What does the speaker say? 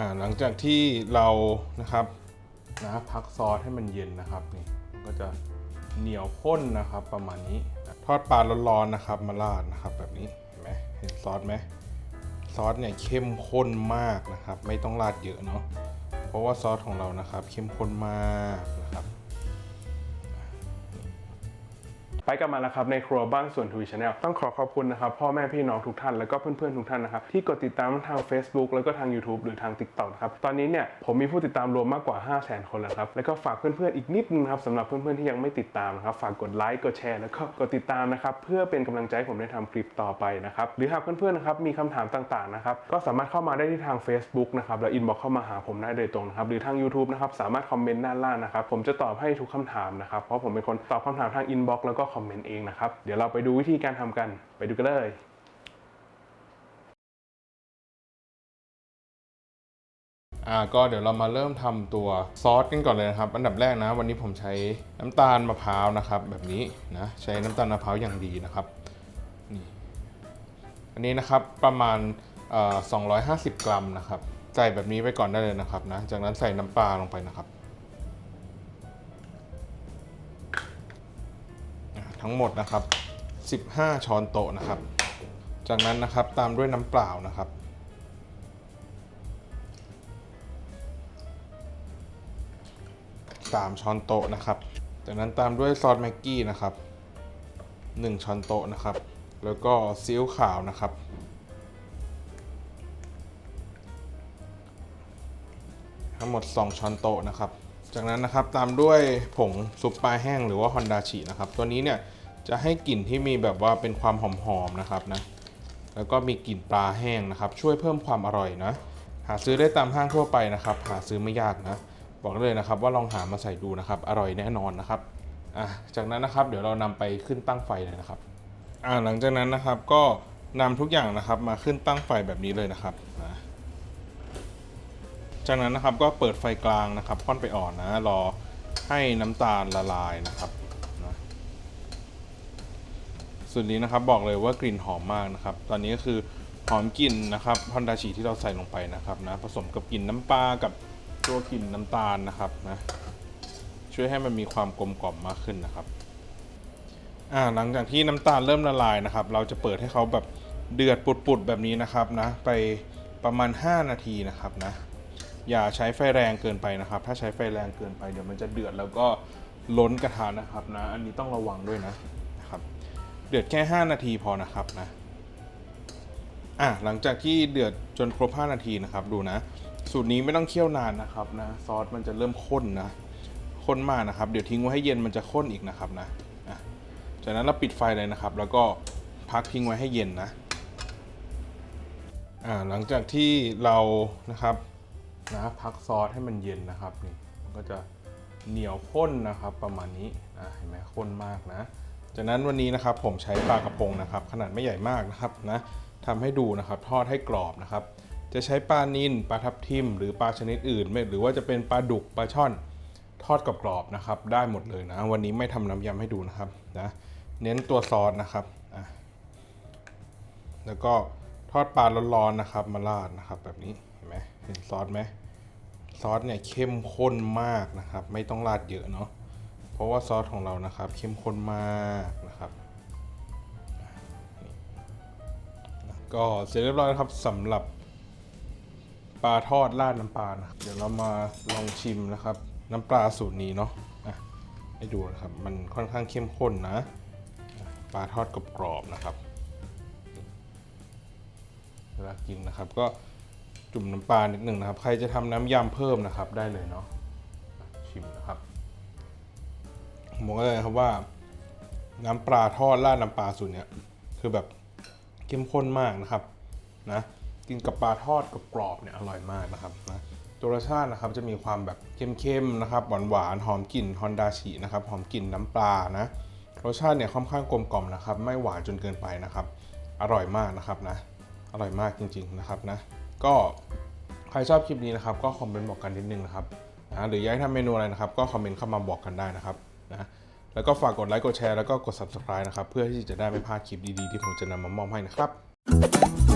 อ่าหลังจากที่เรานะครับนะพักซอสให้มันเย็นนะครับนี่มันก็จะเหนียวข้นนะครับประมาณนี้ทอดปลาร้อนๆนะครับ มาราดนะครับ แบบนี้เห็นไหมเห็นซอสไหมซอสเนี่ยเข้มข้นมากนะครับ ไม่ต้องราดเยอะเนาะเพราะว่าซอสของเรานะครับ เข้มข้นมากนะครับ ไปกันมาแล้วครับในครัวบ้านส่วนทวีชาแนลต้องขอขอบคุณนะครับพ่อแม่พี่น้องทุกท่านแล้วก็เพื่อนๆทุกท่านนะครับที่กดติดตามทาง Facebook แล้วก็ทาง YouTube หรือทาง TikTok นะครับตอนนี้เนี่ยผมมีผู้ติดตามรวมมากกว่า 5 0 0 0 0 0 คนแล้วครับแล้วก็ฝากเพื่อนๆอีกนิดนึงนะครับสำหรับเพื่อนๆที่ยังไม่ติดตามนะครับฝากกดไลค์กดแชร์แล้วก็กดติดตามนะครับเพื่อเป็นกำลังใจให้ผมได้ทำคลิปต่อไปนะครับหรือหากเพื่อนๆนะครับมีคำถามต่างๆนะครับก็สามารถเข้ามาได้ที่ทาง Facebook นะครับแล้วอินบ็อกเข้ามาหาผมได้โดยตรงนะครับหรือทาง YouTube นะครับสามารถคอมเมนต์ด้านล่างนะครับผมจะตอบให้ทุกคำถามนะครับเพราะผมเป็นคนตอบคำถามทางอินบ็อกแล้วก็คอมเมนต์เองนะครับ เดี๋ยวเราไปดูวิธีการทำกัน ไปดูกันเลยอ่าก็เดี๋ยวเรามาเริ่มทำตัวซอสกันก่อนเลยนะครับ อันดับแรกนะ วันนี้ผมใช้น้ำตาลมะพร้าวนะครับ แบบนี้นะใช้น้ำตาลมะพร้าวอย่างดีนะครับนี่อันนี้นะครับประมาณเอ่อ250กรัมนะครับ ใส่แบบนี้ไปก่อนได้เลยนะครับนะจากนั้นใส่น้ำปลาลงไปนะครับ ทั้งหมดนะครับ 15 ช้อนโต๊ะนะครับ จากนั้นนะครับตามด้วยน้ำเปล่านะครับ 3 ช้อนโต๊ะนะครับ จากนั้นตามด้วยซอสแม็กกี้นะครับ 1 ช้อนโต๊ะนะครับ แล้วก็ซีอิ๊วขาวนะครับทั้งหมด 2 ช้อนโต๊ะนะครับ จากนั้นนะครับตามด้วยผงซุปปลาแห้งหรือว่าฮอนดาชินะครับ ตัวนี้เนี่ย จะให้กลิ่นที่มีแบบว่าเป็นความหอมๆนะครับนะ แล้วก็มีกลิ่นปลาแห้งนะครับ ช่วยเพิ่มความอร่อยนะ หาซื้อได้ตามห้างทั่วไปนะครับ หาซื้อไม่ยากนะ บอกเลยนะครับว่าลองหามาใส่ดูนะครับ อร่อยแน่นอนนะครับ อะ จากนั้นนะครับเดี๋ยวเรานำไปขึ้นตั้งไฟเลยนะครับ อ่าหลังจากนั้นนะครับก็นำทุกอย่างนะครับมาขึ้นตั้งไฟแบบนี้เลยนะครับนะจากนั้นนะครับก็เปิดไฟกลางนะครับค่อนไปอ่อนนะ รอให้น้ำตาลละลายนะครับ ส่วนนี้นะครับบอกเลยว่ากลิ่นหอมมากนะครับ ตอนนี้ก็คือหอมกลิ่นนะครับฮอนดาชิที่เราใส่ลงไปนะครับนะผสมกับกลิ่นน้ำปลากับตัวกลิ่นน้ำตาลนะครับนะช่วยให้มันมีความกลมกล่อมมากขึ้นนะครับอ่าหลังจากที่น้ำตาลเริ่มละลายนะครับ เราจะเปิดให้เขาแบบเดือดปุดๆแบบนี้นะครับนะไปประมาณ 5 นาทีนะครับนะอย่าใช้ไฟแรงเกินไปนะครับ ถ้าใช้ไฟแรงเกินไปเดี๋ยวมันจะเดือดแล้วก็ล้นกระทะนะครับนะ อันนี้ต้องระวังด้วยนะนะครับ เดือดแค่ 5 นาทีพอนะครับนะอะหลังจากที่เดือดจนครบ 5 นาทีนะครับ ดูนะ สูตรนี้ไม่ต้องเคี่ยวนานนะครับนะซอสมันจะเริ่มข้นนะข้นมากนะครับ เดี๋ยวทิ้งไว้ให้เย็นมันจะข้นอีกนะครับนะจากนั้นเราปิดไฟเลยนะครับ แล้วก็พักทิ้งไว้ให้เย็นนะอ่าหลังจากที่เรานะครับนะพักซอสให้มันเย็นนะครับนี่มันก็จะเหนียวข้นนะครับ ประมาณนี้นะเห็นไหมข้นมากนะ จากนั้นวันนี้นะครับผมใช้ปลากระพงนะครับ ขนาดไม่ใหญ่มากนะครับนะทำให้ดูนะครับทอดให้กรอบนะครับ จะใช้ปลานิลปลาทับทิมหรือปลาชนิดอื่นไม่หรือว่าจะเป็นปลาดุกปลาช่อนทอดกรอบๆนะครับ ได้หมดเลยนะ วันนี้ไม่ทำน้ำยำให้ดูนะครับนะเน้นตัวซอสนะครับอะแล้วก็ทอดปลาร้อนๆนะครับ มาราดนะครับ แบบนี้เห็นไหมเห็นซอสไหมซอสเนี่ยเข้มข้นมากนะครับ ไม่ต้องราดเยอะเนาะ เพราะว่าซอสของเรานะครับเข้มข้นมากนะครับก็เสร็จเรียบร้อยครับสำหรับปลาทอดราดน้ำปลานะครับเดี๋ยวเรามาลองชิมนะครับ น้ำปลาสูตรนี้เนาะะให้ดูนะครับ มันค่อนข้างเข้มข้นนะ ปลาทอดกรอบๆนะครับเวลากินนะครับ ก็จุ่มน้ำปลานิดหนึ่งนะครับ ใครจะทำน้ำยำเพิ่มนะครับได้เลยเนาะชิมนะครับ ผมบอกเลยครับว่า น้ำปลาทอดราดน้ำปลาสูตรเนี้ยคือแบบเข้มข้นมากนะครับนะกินกับปลาทอดกับกรอบๆเนี่ยอร่อยมากนะครับนะตัวรสชาตินะครับจะมีความแบบเข้มๆนะครับหวานๆหอมกลิ่นฮอนดาชินะครับหอมกลิ่นน้ำปลานะรสชาติเนี่ยค่อนข้างกลมกล่อมนะครับ ไม่หวานจนเกินไปนะครับ อร่อยมากนะครับนะ อร่อยมากจริง ๆนะครับนะก็ใครชอบคลิปนี้นะครับ ก็คอมเมนต์บอกกันนิดนึงนะครับนะหรืออยากให้ทำเมนูอะไรนะครับ ก็คอมเมนต์เข้ามาบอกกันได้นะครับ นะแล้วก็ฝากกดไลค์กดแชร์แล้วก็กด subscribe นะครับ เพื่อที่จะได้ไม่พลาดคลิปดีๆ ที่ผมจะนำมามอบให้นะครับ